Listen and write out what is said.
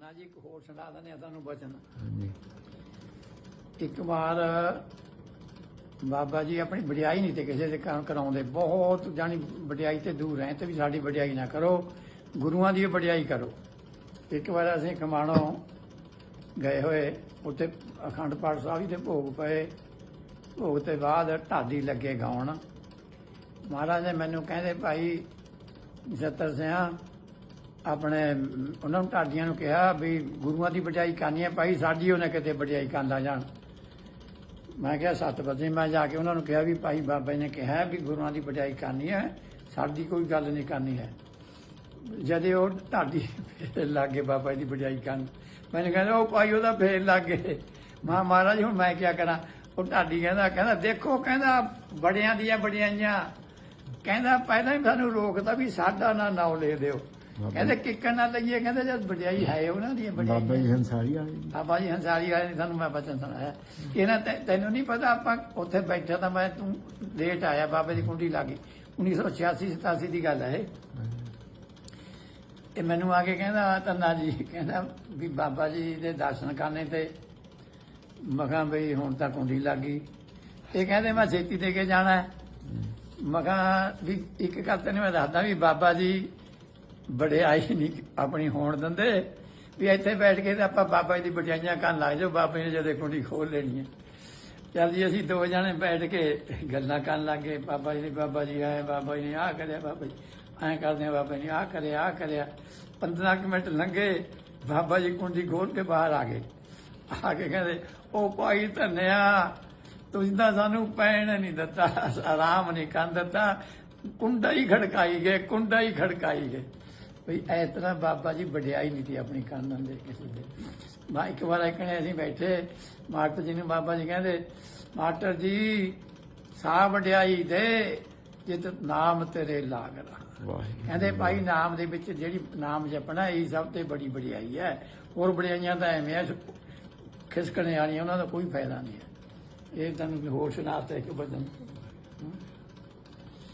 ਨਾ ਜੀ ਇੱਕ ਹੋਰ ਸੁਣਾ ਆ ਤੁਹਾਨੂੰ ਬਚਨ। ਇੱਕ ਵਾਰ ਬਾਬਾ ਜੀ ਆਪਣੀ ਵਡਿਆਈ ਨਹੀਂ ਤੇ ਕਿਸੇ ਦੇ ਕੰਮ ਕਰਾਉਂਦੇ ਬਹੁਤ ਜਾਨੀ ਵਡਿਆਈ ਤੇ ਦੂਰ ਹੈ ਤੇ ਵੀ ਸਾਡੀ ਵਡਿਆਈ ਨਾ ਕਰੋ ਗੁਰੂਆਂ ਦੀ ਵਡਿਆਈ ਕਰੋ। ਇੱਕ ਵਾਰ ਅਸੀਂ ਕਮਾਣੋ ਗਏ ਹੋਏ ਉੱਥੇ ਅਖੰਡ ਪਾਠ ਸਾਹਿਬ ਦੇ ਭੋਗ ਪਏ। ਭੋਗ ਤੇ ਬਾਅਦ ਢਾਡੀ ਲੱਗੇ ਗਾਉਣ। ਮਹਾਰਾਜ ਨੇ ਮੈਨੂੰ ਕਹਿੰਦੇ ਭਾਈ ਜਤਰ ਸਿਆ ਆਪਣੇ ਉਹਨਾਂ ਨੂੰ ਢਾਡੀਆਂ ਨੂੰ ਕਿਹਾ ਵੀ ਗੁਰੂਆਂ ਦੀ ਵਡਿਆਈ ਕਰਨੀ ਹੈ, ਭਾਈ ਸਾਡੀ ਉਹਨੇ ਕਿਤੇ ਵਡਿਆਈ ਕਰਦਾ ਜਾਣ। ਮੈਂ ਕਿਹਾ ਸੱਤ ਵਜੇ ਮੈਂ ਜਾ ਕੇ ਉਹਨਾਂ ਨੂੰ ਕਿਹਾ ਵੀ ਭਾਈ ਬਾਬਾ ਜੀ ਨੇ ਕਿਹਾ ਵੀ ਗੁਰੂਆਂ ਦੀ ਵਡਿਆਈ ਕਰਨੀ ਹੈ, ਸਾਡੀ ਕੋਈ ਗੱਲ ਨਹੀਂ ਕਰਨੀ ਹੈ। ਜਦੇ ਉਹ ਢਾਡੀ ਫੇਰ ਲੱਗੇ ਬਾਬਾ ਜੀ ਦੀ ਵਡਿਆਈ ਕਰਨ। ਮੈਨੂੰ ਕਹਿੰਦਾ ਉਹ ਭਾਈ ਉਹਦਾ ਫੇਰ ਲੱਗੇ। ਮਾ ਮਹਾਰਾਜ, ਹੁਣ ਮੈਂ ਕੀ ਕਰਾਂ? ਉਹ ਢਾਡੀ ਕਹਿੰਦਾ ਕਹਿੰਦਾ, ਦੇਖੋ, ਕਹਿੰਦਾ ਬੜਿਆਂ ਦੀਆਂ ਬੜਿਆਈਆਂ ਕਹਿੰਦਾ, ਪਹਿਲਾਂ ਹੀ ਸਾਨੂੰ ਰੋਕਦਾ ਵੀ ਸਾਡਾ ਨਾ ਨਾਮ ਲੈ ਦਿਓ। ਕਹਿੰਦੇ ਕਿੱਕਣ ਨਾ ਲਈਏ ਕਹਿੰਦੇ ਜਦ ਵਡਿਆਈ ਹੈ ਉਹਨਾਂ ਦੀਆਂ ਵਡਿਆਈਆਂ। ਬਾਬਾ ਜੀ ਹੰਸਾਰੀ ਵਾਲੇ। ਬਾਬਾ ਜੀ ਹੰਸਾਰੀ ਵਾਲੇ ਨੇ ਸਾਨੂੰ ਮੈਂ ਬਚਨ ਸੁਣਾਇਆ। ਇਹਨਾਂ ਤੈ- ਤੈਨੂੰ ਨਹੀਂ ਪਤਾ ਆਪਾਂ ਉੱਥੇ ਬੈਠਾ ਤਾਂ ਮੈਂ ਤੂੰ ਲੇਟ ਆਇਆ ਬਾਬੇ ਦੀ ਕੁੰਡੀ ਲੱਗੀ 1986 87 ਦੀ ਗੱਲ ਹੈ ਇਹ। ਇਹ ਮੈਨੂੰ ਆ ਕੇ ਕਹਿੰਦਾ ਤੰਨਾ ਜੀ। ਕਹਿੰਦਾ ਵੀ ਬਾਬਾ ਜੀ ਦੇ ਦਰਸ਼ਨ ਕਰਨੇ ਤੇ ਮਖਾਂ ਬਈ ਹੁਣ ਤਾਂ ਕੁੰਡੀ ਲੱਗ ਗਈ। ਇਹ ਕਹਿੰਦੇ ਮੈਂ ਛੇਤੀ ਦੇ ਕੇ ਜਾਣਾ ਮਖਾਂ ਵੀ ਇੱਕ ਗੱਲ ਤੈਨੂੰ ਮੈਂ ਦੱਸਦਾ ਵੀ ਬਾਬਾ ਜੀ ਬੜੇ ਆਈ ਨਹੀਂ ਆਪਣੀ ਹੋਣ ਦਿੰਦੇ। ਵੀ ਇੱਥੇ ਬੈਠ ਕੇ ਤਾਂ ਆਪਾਂ ਬਾਬਾ ਜੀ ਦੀ ਵਡਿਆਈਆਂ ਕਰਨ ਲੱਗ ਜਾਓ, ਬਾਬਾ ਜੀ ਨੇ ਜਦੋਂ ਕੁੰਡੀ ਖੋਲ ਲੈਣੀ ਹੈ। ਚੱਲ ਜੀ, ਅਸੀਂ ਦੋ ਜਣੇ ਬੈਠ ਕੇ ਗੱਲਾਂ ਕਰਨ ਲੱਗੇ ਬਾਬਾ ਜੀ ਨੇ, ਬਾਬਾ ਜੀ ਆਏ, ਬਾਬਾ ਜੀ ਨੇ ਆਹ ਕਰਿਆ, ਬਾਬਾ ਜੀ ਐਂ ਕਰਦੇ ਆ, ਬਾਬਾ ਜੀ ਨੇ ਆਹ ਕਰਿਆ ਆਹ ਕਰਿਆ। 15 ਕੁ ਮਿੰਟ ਲੰਘੇ, ਬਾਬਾ ਜੀ ਕੁੰਡੀ ਖੋਲ ਕੇ ਬਾਹਰ ਆ ਗਏ। ਆ ਕੇ ਕਹਿੰਦੇ ਉਹ ਭਾਈ ਧੰਨਿਆ, ਤੁਸੀਂ ਤਾਂ ਸਾਨੂੰ ਪੈਣ ਨਹੀਂ ਦਿੱਤਾ, ਆਰਾਮ ਨਹੀਂ ਕਰਨ ਦਿੱਤਾ। ਕੁੰਡਾ ਹੀ ਖੜਕਾਈ ਗਏ, ਕੁੰਡਾ ਹੀ ਖੜਕਾਈ ਗਏ। ਵੀ ਇਸ ਤਰ੍ਹਾਂ ਬਾਬਾ ਜੀ ਵਡਿਆਈ ਨਹੀਂ ਸੀ ਆਪਣੀ ਕਰਨ ਦਿੰਦੇ ਕਿਸੇ ਦੇ। ਮੈਂ ਇੱਕ ਵਾਰ ਇਕਣੇ ਅਸੀਂ ਬੈਠੇ ਮਾਸਟਰ ਜੀ ਨੂੰ ਬਾਬਾ ਜੀ ਕਹਿੰਦੇ ਮਾਸਟਰ ਜੀ ਸਾਹ ਵਡਿਆਈ ਦੇ ਜਿਤ ਨਾਮ ਤੇਰੇ ਲਾਗ ਰਹਾ ਵਾਹਿਗੁਰੂ। ਕਹਿੰਦੇ ਭਾਈ ਨਾਮ ਦੇ ਵਿੱਚ ਜਿਹੜੀ ਨਾਮ ਜਪਣਾ ਇਹ ਸਭ ਤੋਂ ਬੜੀ ਵਡਿਆਈ ਹੈ। ਹੋਰ ਵਡਿਆਈਆਂ ਤਾਂ ਐਵੇਂ ਆ ਖਿਸਕਣੇ ਵਾਲੀਆਂ ਉਹਨਾਂ ਦਾ ਕੋਈ ਫਾਇਦਾ ਨਹੀਂ ਹੈ। ਇਹ ਤੁਹਾਨੂੰ ਹੋਰ ਸੁਣਾਤਾ ਇੱਕ ਬਚਨ